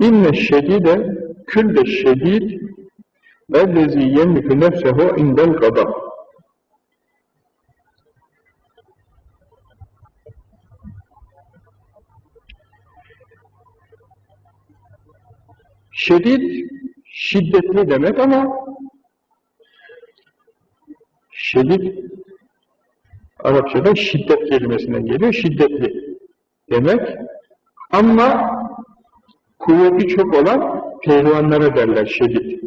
İnne şedide külle şedid ellezî yemliku nefsehu indel gadab. Şedid, şiddetli demek ama şedid Arapçada şiddet kelimesinden geliyor, şiddetli demek. Ama kuvveti çok olan pehlivanlara derler şedid.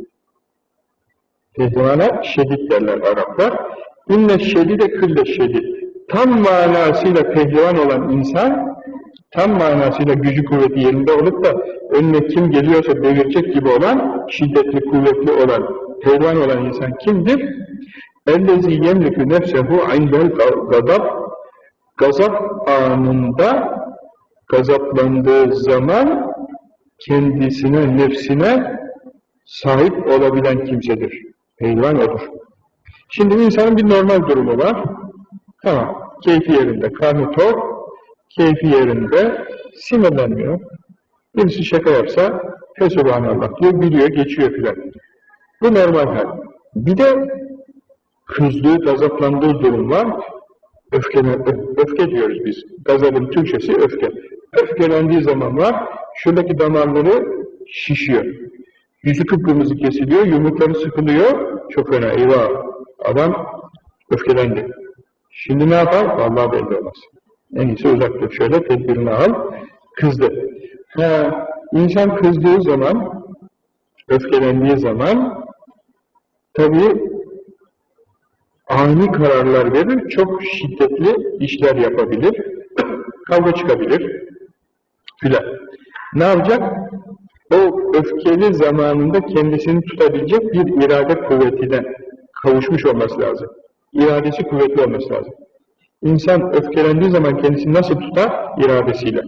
Pehlivana şedid derler Araplar. İnne şedide külle şedid. Tam manasıyla pehlivan olan insan, tam manasıyla gücü kuvveti yerinde olup da önüne kim geliyorsa devirecek gibi olan, şiddetli, kuvvetli olan, pehlivan olan insan kimdir? اَلَّذ۪ي يَمْلِكُ نَفْسَهُ عِنْدَ الْغَضَبِ Gazap anında, gazaplandığı zaman kendisine, nefsine sahip olabilen kimsedir. Pehlivan odur. Şimdi insanın bir normal durumu var. Tamam, keyfi yerinde, karnı tok, keyfi yerinde, sinirlenmiyor. Birisi şaka yapsa, Fesubhanallah diyor, biliyor, geçiyor filan. Bu normal hal. Bir de kızdığı, gazaplandığı durum var. Öfkene, öfke diyoruz biz. Gazabın Türkçesi öfke. Öfkelendiği zaman var, şuradaki damarları şişiyor. Yüzü kıpkırmızı kesiliyor, yumrukları sıkılıyor. Çok fena, eyvah! Adam öfkelendi. Şimdi ne yapar? Vallahi belli olmaz. En iyisi uzak dur. Şöyle tedbirini al. Kızdı. Ha, insan kızdığı zaman, öfkelendiği zaman tabii ani kararlar verir, çok şiddetli işler yapabilir, kavga çıkabilir filan. Ne yapacak? O öfkeli zamanında kendisini tutabilecek bir irade kuvvetine kavuşmuş olması lazım. İradesi kuvvetli olması lazım. İnsan öfkelendiği zaman kendisini nasıl tutar? İradesiyle.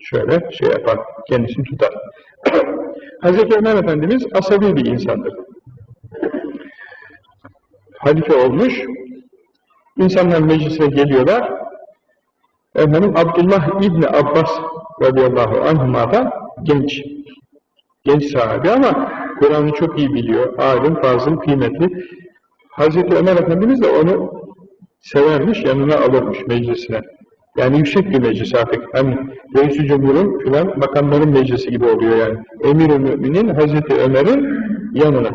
Şöyle şey yapar, kendisini tutar. Hazreti Ömer Efendimiz asabi bir insandır halife olmuş. İnsanlar meclise geliyorlar. Efendim Abdullah İbni Abbas radıyallahu anhuma genç. Genç sahabe ama Kur'an'ı çok iyi biliyor. Alim, fazıl, kıymetli. Hazreti Ömer Efendimiz de onu severmiş, yanına alırmış meclisine. Yani yüksek bir meclis artık. Hani Reis-i Cumhur'un filan makamların meclisi gibi oluyor yani. Emir-i Mü'minin Hazreti Ömer'in yanına.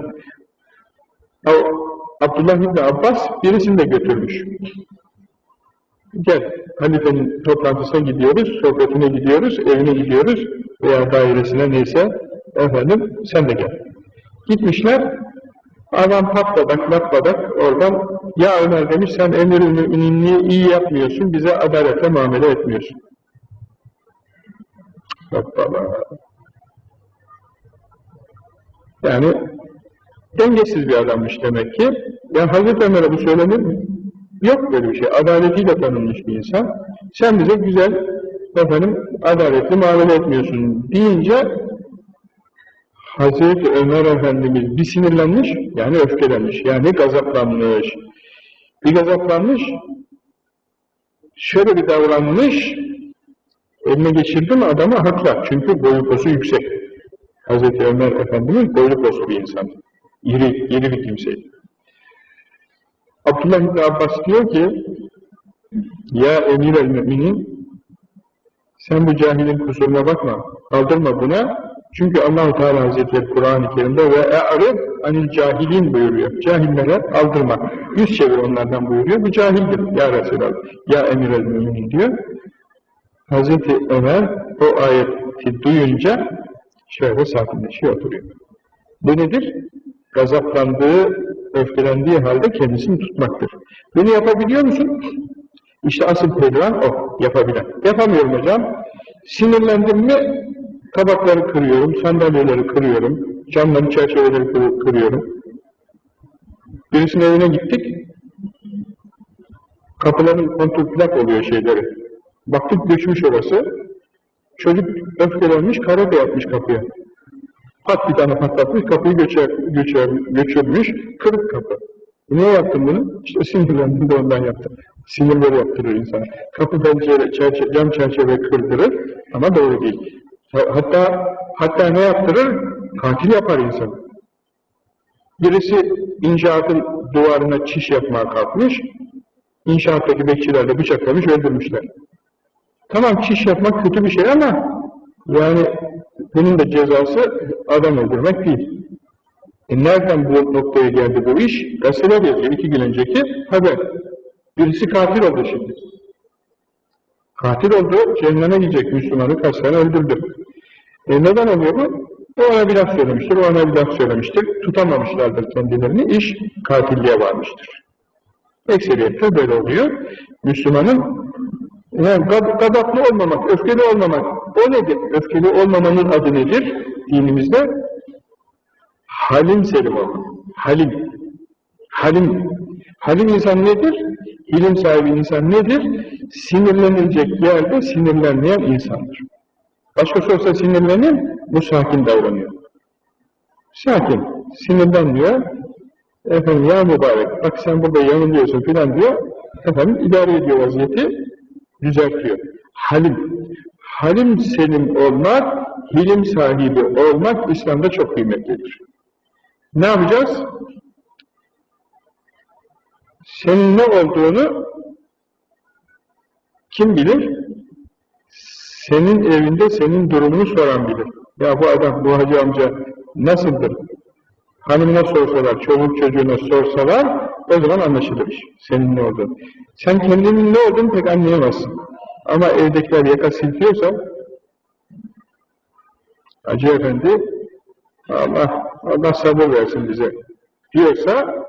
Abdullah İbni Abbas birisini de götürmüş. Gel, halifenin toplantısına gidiyoruz, sohbetine gidiyoruz, evine gidiyoruz veya dairesine neyse, efendim sen de gel. Gitmişler, adam patladak, latladak oradan, ya Ömer demiş sen emir-i müminliği iyi yapmıyorsun, bize adaletle muamele etmiyorsun. Hoppala. Yani Dengesiz bir adammış demek ki. Yani Hazreti Ömer'e bu söylenir mi? Yok böyle bir şey. Adaletiyle tanınmış bir insan. Sen bize güzel, efendim, adaletli muamele etmiyorsun deyince Hazreti Ömer Efendimiz bir sinirlenmiş, yani öfkelenmiş, yani gazaplanmış. Bir gazaplanmış, şöyle bir davranmış, eline geçirdi mi adamı haklar. Çünkü boyu posu yüksek. Hazreti Ömer Efendimiz boyu posu bir insan. İri, iri bir kimseydi. Abdullah İbni Abbas diyor ki, Ya emir el müminin, sen bu cahilin kusuruna bakma, aldırma buna. Çünkü Allahu Teala Hazretleri Kur'an-ı Kerim'de ve e'rib anil cahilin buyuruyor. Cahillere aldırma. Yüz çevir onlardan buyuruyor. Bu cahildir ya Resulallah. Ya emir el müminin diyor. Hazreti Ömer o ayeti duyunca şöyle sakinleşiyor oturuyor. Bu nedir? gazaplandığı, öfkelendiği halde kendisini tutmaktır. Bunu yapabiliyor musun? İşte asıl pehlivan o, yapabilen. Yapamıyorum hocam. Sinirlendim mi tabakları kırıyorum, sandalyeleri kırıyorum, camları, çerçeveleri kırıyorum. Birisinin evine gittik, kapıların kontrplak oluyor şeyleri. Baktık göçmüş orası, çocuk öfkelenmiş, karate yapmış kapıya. Pat bir tane patlatmış, kapıyı göçer, göçer, göçürmüş, kırık kapı. Niye yaptın bunu? İşte sinirlendim de ondan yaptım. Sinirleri yaptırır insan. Kapı pencere, çerçeve, cam çerçeve kırdırır ama doğru değil. Hatta hatta ne yaptırır? Katil yapar insan. Birisi inşaatın duvarına çiş yapmaya kalkmış, inşaattaki bekçilerle bıçaklamış, öldürmüşler. Tamam çiş yapmak kötü bir şey ama yani bunun da cezası adam öldürmek değil. E nereden bu noktaya geldi bu iş? Gazeteler yazıyor. iki gün önceki haber. Birisi katil oldu şimdi. Katil oldu, cehenneme gidecek Müslümanı kaç öldürdü. E neden oluyor bu? O ona bir laf söylemiştir, o ona bir laf söylemiştir. Tutamamışlardır kendilerini, iş katilliğe varmıştır. Ekseriyetle böyle oluyor. Müslümanın yani gad gadaplı olmamak, öfkeli olmamak, o nedir? Öfkeli olmamanın adı nedir? Dinimizde halim selim olmak. Halim. Halim. Halim insan nedir? İlim sahibi insan nedir? Sinirlenilecek yerde sinirlenmeyen insandır. Başkası olsa sinirlenir, bu sakin davranıyor. Sakin, sinirlenmiyor. Efendim ya mübarek, bak sen burada yanılıyorsun filan diyor. Efendim idare ediyor vaziyeti, düzeltiyor. Halim. Halim selim olmak, hilim sahibi olmak İslam'da çok kıymetlidir. Ne yapacağız? Senin ne olduğunu kim bilir? Senin evinde senin durumunu soran bilir. Ya bu adam, bu hacı amca nasıldır? Hanımına sorsalar, çoluk çocuğuna sorsalar, o zaman anlaşılır iş. Senin ne olduğunu. Sen kendinin ne olduğunu pek anlayamazsın. Ama evdekiler yaka siltiyorsa, Hacı Efendi, Allah, Allah sabır versin bize diyorsa,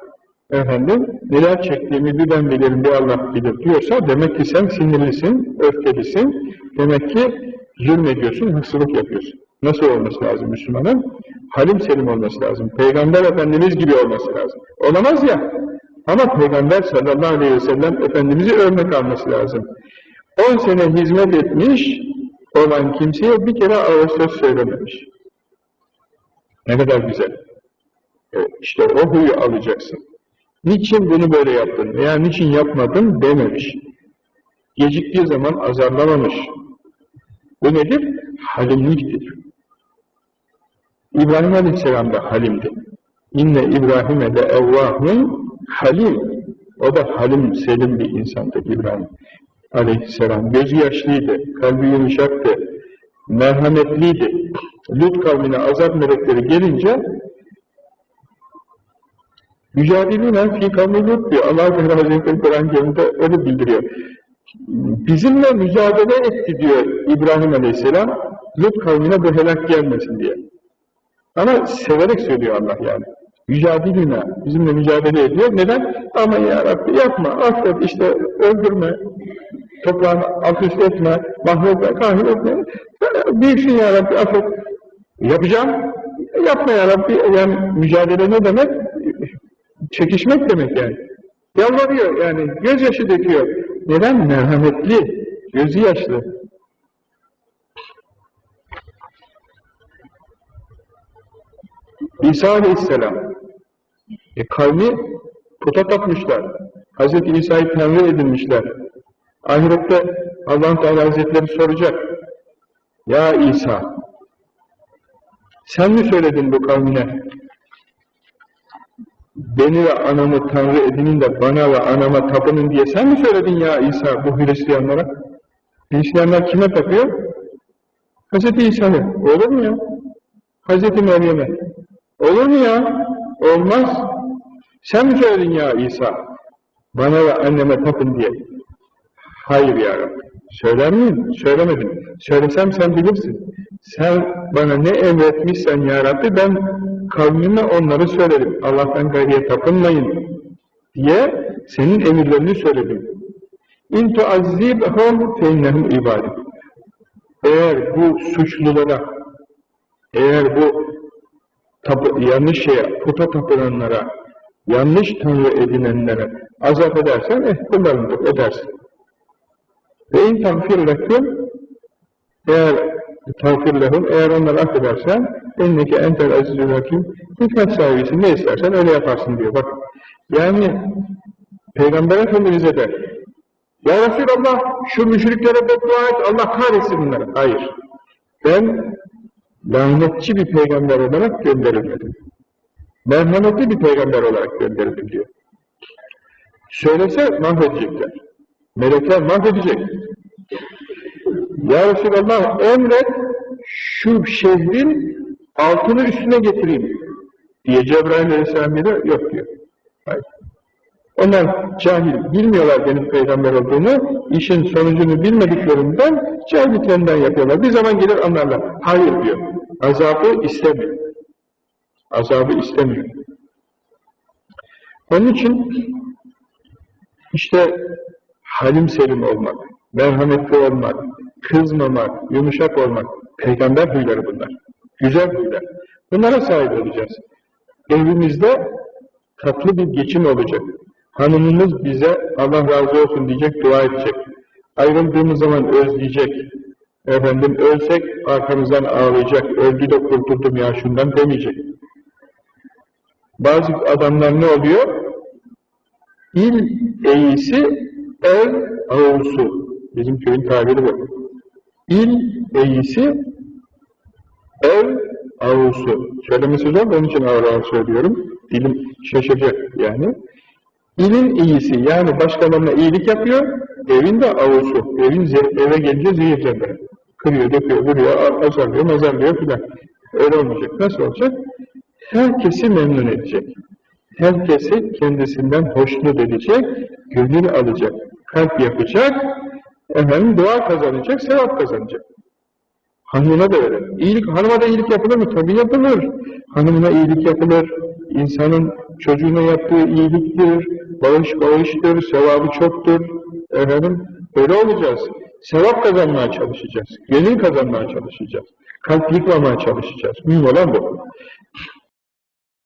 efendim, neler çektiğimi bir ben bilirim, bir Allah bilir diyorsa, demek ki sen sinirlisin, öfkelisin, demek ki zulmediyorsun, haksızlık yapıyorsun. Nasıl olması lazım Müslümanın? Halim selim olması lazım. Peygamber Efendimiz gibi olması lazım. Olamaz ya, ama Peygamber sallallahu aleyhi ve sellem Efendimiz'i örnek alması lazım. 10 sene hizmet etmiş olan kimseye bir kere ağır söz söylememiş. Ne kadar güzel. Evet, işte o huyu alacaksın. Niçin bunu böyle yaptın veya niçin yapmadın dememiş. Geciktiği zaman azarlamamış. Bu nedir? Halimliktir. İbrahim Aleyhisselam da halimdi. İnne İbrahim'e de evvahun halim. O da halim, selim bir insandı İbrahim Aleyhisselam. Gözü yaşlıydı, kalbi yumuşaktı, merhametliydi. Lut kavmine azap melekleri gelince Mücadelinen fi kavmi Lut diyor. Allah Teala Hazretleri Kur'an-ı öyle bildiriyor. Bizimle mücadele etti diyor İbrahim Aleyhisselam. Lut kavmine bu helak gelmesin diye. Ama severek söylüyor Allah yani. Mücadelina, bizimle mücadele ediyor. Neden? Ama ya Rabbi yapma, affet, işte öldürme, toprağını alt üst etme, mahvetme, kahir etme. Büyüksün ya Rabbi, affet. Yapacağım. Yapma ya. Yani mücadele ne demek? Çekişmek demek yani. Yalvarıyor yani, gözyaşı döküyor. Neden? Merhametli, gözü yaşlı. İsa Aleyhisselam e, kavmi puta tapmışlar. Hz. İsa'yı Tanrı edinmişler. Ahirette allah Teala Hazretleri soracak. Ya İsa, sen mi söyledin bu kavmine? Beni ve anamı Tanrı edinin de bana ve anama tapının diye sen mi söyledin ya İsa bu Hristiyanlara? Hristiyanlar kime tapıyor? Hz. İsa'ya. Olur mu ya? Hz. Meryem'e. Olur mu ya? Olmaz. Sen mi söyledin ya İsa? Bana ve anneme tapın diye. Hayır ya Rabbi. Söyler miyim? Söylemedim. Söylesem sen bilirsin. Sen bana ne emretmişsen ya Rabbi ben kavmime onları söylerim. Allah'tan gayriye tapınmayın diye senin emirlerini söyledim. İn tuazzibhum feinnehum ibadet. Eğer bu suçlulara, eğer bu tapı, yanlış şeye, puta tapınanlara, yanlış tanrı edinenlere azap edersen, eh kullarındır, edersin. Ve in lekum, eğer tağfir lehum, eğer onları affedersen, enneke entel azizül hakim, hikmet sahibisin, ne istersen öyle yaparsın diyor. Bak, yani Peygamber Efendimiz'e de ya Resulallah şu müşriklere beddua et, Allah kahretsin bunları. Hayır. Ben lanetçi bir peygamber olarak gönderilmedim. Merhametli bir peygamber olarak gönderildim diyor. Söylese mahvedecekler. Melekler mahvedecek. Ya Resulallah emret şu şehrin altını üstüne getireyim diye Cebrail Aleyhisselam diyor. Yok diyor. Hayır. Onlar cahil, bilmiyorlar benim peygamber olduğunu, işin sonucunu bilmediklerinden cahiliklerinden yapıyorlar. Bir zaman gelir anlarlar. Hayır diyor. Azabı istemiyor. Azabı istemiyor. Onun için işte halim selim olmak, merhametli olmak, kızmamak, yumuşak olmak, peygamber huyları bunlar. Güzel huylar. Bunlara sahip olacağız. Evimizde tatlı bir geçim olacak. Hanımımız bize Allah razı olsun diyecek, dua edecek. Ayrıldığımız zaman özleyecek. Efendim ölsek arkamızdan ağlayacak. Öldü de kurtuldum ya şundan demeyecek. Bazı adamlar ne oluyor? İl eğisi, ev ağusu. Bizim köyün tabiri bu. İl eğisi, ev ağusu. Söylemesi zor, onun için ağır ağır söylüyorum. Dilim şaşacak yani. İlin iyisi, yani başkalarına iyilik yapıyor, evin de avusu. Evin eve gelince zehirlenme. Kırıyor, döküyor, vuruyor, azarlıyor, nazarlıyor filan. Öyle olmayacak. Nasıl olacak? Herkesi memnun edecek. Herkesi kendisinden hoşnut edecek, gönül alacak, kalp yapacak, efendim dua kazanacak, sevap kazanacak. Hanımına da öyle. İyilik, hanıma da iyilik yapılır mı? Tabii yapılır. Hanımına iyilik yapılır. İnsanın çocuğuna yaptığı iyiliktir, bağış bağıştır, sevabı çoktur. Efendim, öyle olacağız. Sevap kazanmaya çalışacağız. Gönül kazanmaya çalışacağız. Kalp yıkmamaya çalışacağız. Mühim olan bu.